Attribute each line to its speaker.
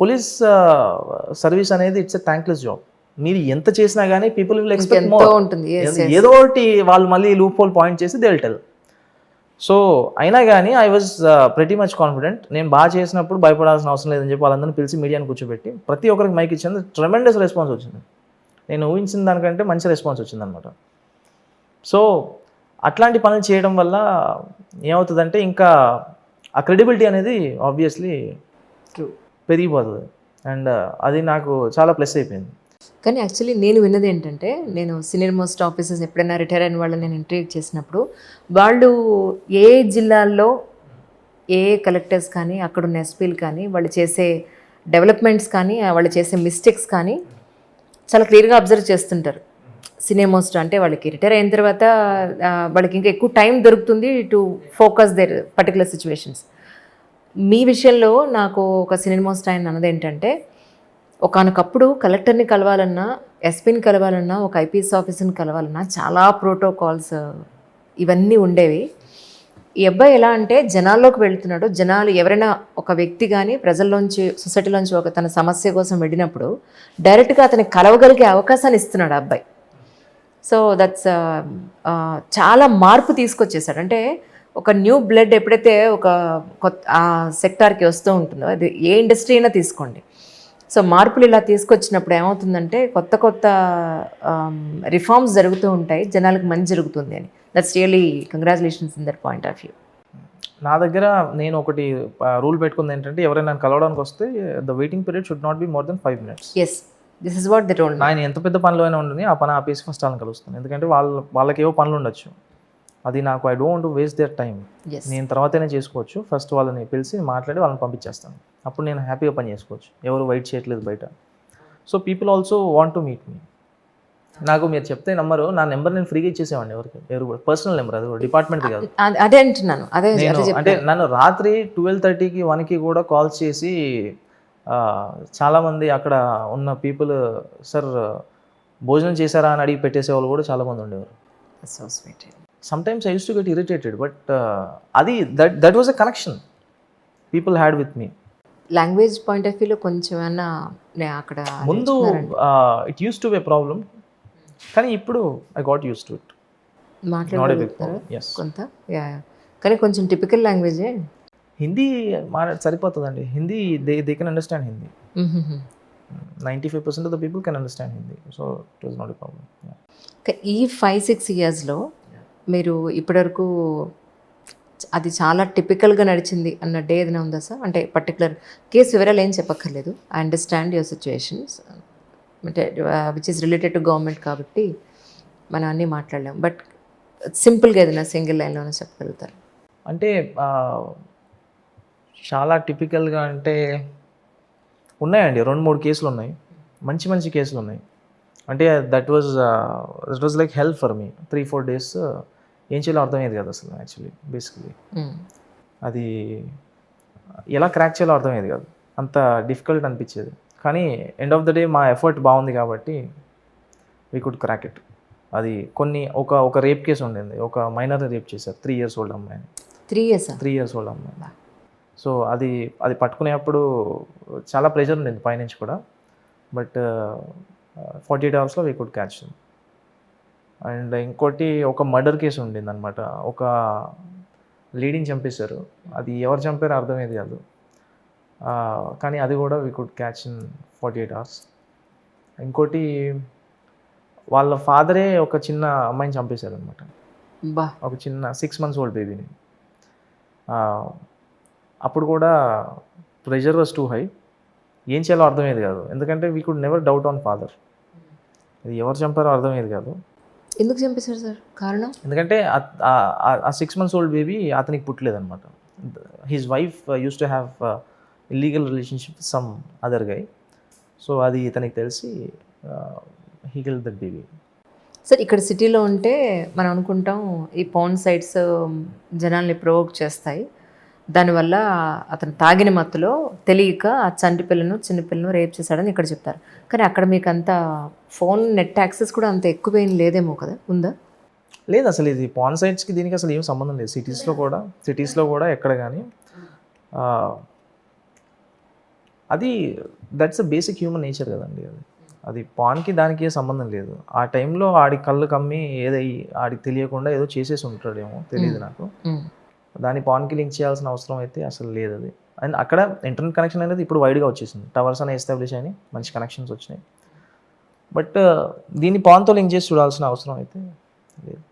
Speaker 1: Police service అనేది it's a thankless job మీరు ఎంత చేసినా కానీ పీపుల్ విల్ ఎక్స్పెక్ట్ మోర్
Speaker 2: ఉంటుంది.
Speaker 1: ఏదో ఒకటి వాళ్ళు మళ్ళీ లూప్ హోల్ పాయింట్ చేసి దే టెల్ సో అయినా కానీ I was pretty much confident నేను బాగా చేసినప్పుడు భయపడాల్సిన అవసరం లేదని చెప్పి వాళ్ళందరినీ పిలిచి మీడియాని కూర్చోబెట్టి ప్రతి ఒక్కరికి మైక్ ఇచ్చింది. ట్రెమెండస్ రెస్పాన్స్ వచ్చింది. నేను ఊహించిన దానికంటే మంచి రెస్పాన్స్ వచ్చింది అనమాట సో అట్లాంటి పనులు చేయడం వల్ల ఏమవుతుందంటే ఇంకా ఆ క్రెడిబిలిటీ అనేది ఆబ్వియస్లీ
Speaker 2: True.
Speaker 1: పెరిగిపోతుంది. అండ్ uh, అది నాకు చాలా ప్లస్ అయిపోయింది.
Speaker 2: కానీ యాక్చువల్లీ నేను విన్నది ఏంటంటే నేను సీనియర్ మోస్ట్ ఆఫీసర్స్ ఎప్పుడైనా రిటైర్ అయిన వాళ్ళని నేను ఇంటర్వ్యూ చేసినప్పుడు వాళ్ళు ఏ జిల్లాల్లో ఏ కలెక్టర్స్ కానీ అక్కడున్న ఎస్పీలు కానీ వాళ్ళు చేసే డెవలప్మెంట్స్ కానీ వాళ్ళు చేసే మిస్టేక్స్ కానీ చాలా క్లియర్గా అబ్జర్వ్ చేస్తుంటారు. సీనియర్ మోస్ట్ అంటే వాళ్ళకి రిటైర్ అయిన తర్వాత వాళ్ళకి ఇంకా ఎక్కువ టైం దొరుకుతుంది to focus their particular situations. మీ విషయంలో నాకు ఒక సినిమా మోస్ట్ ఆయన అన్నది ఏంటంటే ఒకనకప్పుడు కలెక్టర్ని కలవాలన్నా ఎస్పీని కలవాలన్నా ఒక ఐపీఎస్ ఆఫీసర్ని కలవాలన్నా చాలా ప్రోటోకాల్స్ ఇవన్నీ ఉండేవి. ఈ అబ్బాయి ఎలా అంటే జనాల్లోకి వెళ్తున్నాడు. జనాలు ఎవరైనా ఒక వ్యక్తి కానీ ప్రజల్లోంచి సొసైటీలోంచి ఒక తన సమస్య కోసం వెళ్ళినప్పుడు డైరెక్ట్గా అతని కలవగలిగే అవకాశాన్ని ఇస్తున్నాడు ఆ అబ్బాయి. సో దట్స్ చాలా మార్పు తీసుకొచ్చేసాడు అంటే ఒక న్యూ బ్లడ్ ఎప్పుడైతే ఒక కొత్త ఆ సెక్టార్కి వస్తూ ఉంటుందో అది ఏ ఇండస్ట్రీ అయినా తీసుకోండి. సో మార్పులు ఇలా తీసుకొచ్చినప్పుడు ఏమవుతుందంటే కొత్త కొత్త రిఫార్మ్స్ జరుగుతూ ఉంటాయి జనాలకు మంచి జరుగుతుంది అని. That's really congratulations in that point of view
Speaker 1: నా దగ్గర నేను ఒకటి రూల్ పెట్టుకుంది ఏంటంటే ఎవరైనా నన్ను కలవడానికి వస్తే the waiting period should not be more than five minutes
Speaker 2: as this is what the role
Speaker 1: ఆయన ఎంత పెద్ద పనిలో అయినా ఉండని ఆ పని ఆపేసి ఫస్ట్ వాళ్ళని కలుస్తాను. ఎందుకంటే వాళ్ళ వాళ్ళకి ఏవో పనులు ఉండొచ్చు. అది నాకు I don't waste their time నేను తర్వాతనే చేసుకోవచ్చు. ఫస్ట్ వాళ్ళని పిలిచి మాట్లాడి వాళ్ళని పంపించేస్తాను. అప్పుడు నేను హ్యాపీగా పని చేసుకోవచ్చు. ఎవరు వెయిట్ చేయట్లేదు బయట. So people also want to meet me నాకు మీరు చెప్తే నెంబరు నా నెంబర్ నేను ఫ్రీగా ఇచ్చేసేవాడిని ఎవరికి? ఎవరు కూడా? పర్సనల్ నెంబర్ అది డిపార్ట్మెంట్ కాదు.
Speaker 2: అదే అంటున్నాను. అదే
Speaker 1: అంటే నన్ను రాత్రి ట్వెల్వ్ థర్టీకి వన్కి కూడా కాల్స్ చేసి చాలామంది అక్కడ ఉన్న పీపుల్ సార్ భోజనం చేశారా? అని అడిగి పెట్టేసే వాళ్ళు కూడా చాలామంది ఉండేవారు.
Speaker 2: So sweet
Speaker 1: sometimes I used to get irritated but అది that that was a connection people had with me
Speaker 2: language point of వ్యూలో కొంచెం ఏమన్నా నే- అక్కడ
Speaker 1: ముందు it used to be problem కానీ ఇప్పుడు I got used to it
Speaker 2: మాట్లాడగలుగుతారా? కొంత. కానీ కొంచెం టిపికల్ లాంగ్వేజే
Speaker 1: హిందీ సరిపోతుందండి. Hindi they they can understand Hindi. Ninety five percent of the people can understand Hindi so it was not a problem
Speaker 2: ఈ five six ఇయర్స్లో మీరు ఇప్పటివరకు అది చాలా టిపికల్గా నడిచింది అన్న డే ఏదైనా ఉందా సార్? అంటే పర్టికులర్ కేసు వివరాలు ఏం చెప్పక్కర్లేదు. ఐ అండర్స్టాండ్ యువర్ సిచ్యువేషన్స్ అంటే which is related to government కాబట్టి మనం అన్నీ మాట్లాడలేం. బట్ సింపుల్గా ఏదైనా సింగిల్ లైన్లోనే చెప్పగలుగుతారు?
Speaker 1: అంటే చాలా టిపికల్గా అంటే ఉన్నాయండి. రెండు మూడు కేసులు ఉన్నాయి. మంచి మంచి కేసులు ఉన్నాయి. అంటే that was that was like help for me three four days ఏం చేయాలో అర్థమయ్యేది కదా అసలు యాక్చువల్లీ బేసికలీ
Speaker 2: Mm.
Speaker 1: అది ఎలా క్రాక్ చేయాలో అర్థమయ్యేది కాదు. అంత డిఫికల్ట్ అనిపించేది. కానీ ఎండ్ ఆఫ్ ద డే మా ఎఫర్ట్ బాగుంది కాబట్టి వీ కుడ్ క్రాక్ ఇట్ అది కొన్ని ఒక ఒక రేప్ కేసు ఉండింది. ఒక మైనర్ రేప్ చేశారు. త్రీ ఇయర్స్ ఓల్డ్ అమ్మాయిని.
Speaker 2: Three years
Speaker 1: three years old అమ్మాయి. సో అది అది పట్టుకునేప్పుడు చాలా ప్రెషర్ ఉండింది పైనుంచి కూడా. బట్ ఫార్టీ ఎయిట్ అవర్స్లో వీ కుడ్ క్యాచ్ అండ్ ఇంకోటి ఒక మర్డర్ కేసు ఉండింది అనమాట ఒక లేడీని చంపేశారు. అది ఎవరు చంపారో అర్థమయ్యేది కాదు. కానీ అది కూడా we could catch in forty eight hours. ఇంకోటి వాళ్ళ ఫాదరే ఒక చిన్న అమ్మాయిని చంపేశారు అనమాట
Speaker 2: బా.
Speaker 1: ఒక చిన్న సిక్స్ మంత్స్ ఓల్డ్ బేబీని. అప్పుడు కూడా ప్రెషర్ వాజ్ టూ హై. ఏం చేయాలో అర్థమయ్యేది కాదు. ఎందుకంటే we could never doubt on father అది ఎవరు చంపారో అర్థమయ్యేది కాదు.
Speaker 2: ఎందుకు చంపేశారు సార్? కారణం?
Speaker 1: ఎందుకంటే ఆ- సిక్స్ మంత్స్ ఓల్డ్ బేబీ అతనికి పుట్టలేదన్నమాట. His wife used to have illegal relationship some other guy so అది ఇతనికి తెలిసి he kill that baby
Speaker 2: sir ఇక్కడ సిటీలో ఉంటే మనం అనుకుంటాం ఈ పౌన్ సైట్స్ జనాల్ని ప్రొవోక్ చేస్తాయి. దానివల్ల అతను తాగిన మత్తులో తెలియక ఆ చంటి పిల్లను చిన్న పిల్లను రేప్ చేశాడని ఇక్కడ చెప్తారు. కానీ అక్కడ మీకు అంత ఫోన్ నెట్ యాక్సెస్ కూడా అంత ఎక్కువ లేదేమో కదా? ఉందా?
Speaker 1: లేదు అసలు ఇది పాన్ సైట్స్కి దీనికి అసలు ఏం సంబంధం లేదు. సిటీస్లో కూడా సిటీస్లో కూడా ఎక్కడ కానీ అది that's a basic human nature కదండి అది. అది పాన్కి దానికి ఏ సంబంధం లేదు. ఆ టైంలో ఆడి కళ్ళు కమ్మి ఏదై ఆడికి తెలియకుండా ఏదో చేసేసి ఉంటాడేమో తెలియదు నాకు. దాన్ని పాన్కి లింక్ చేయాల్సిన అవసరం అయితే అసలు లేదు అది. అండ్ అక్కడ ఇంటర్నెట్ కనెక్షన్ అనేది ఇప్పుడు వైడ్గా వచ్చేసింది. టవర్స్ అనేవి ఎస్టాబ్లిష్ అయినాయి మంచి కనెక్షన్స్ వచ్చినాయి. బట్ దీన్ని పాన్తో లింక్ చేసి చూడాల్సిన అవసరం అయితే లేదు.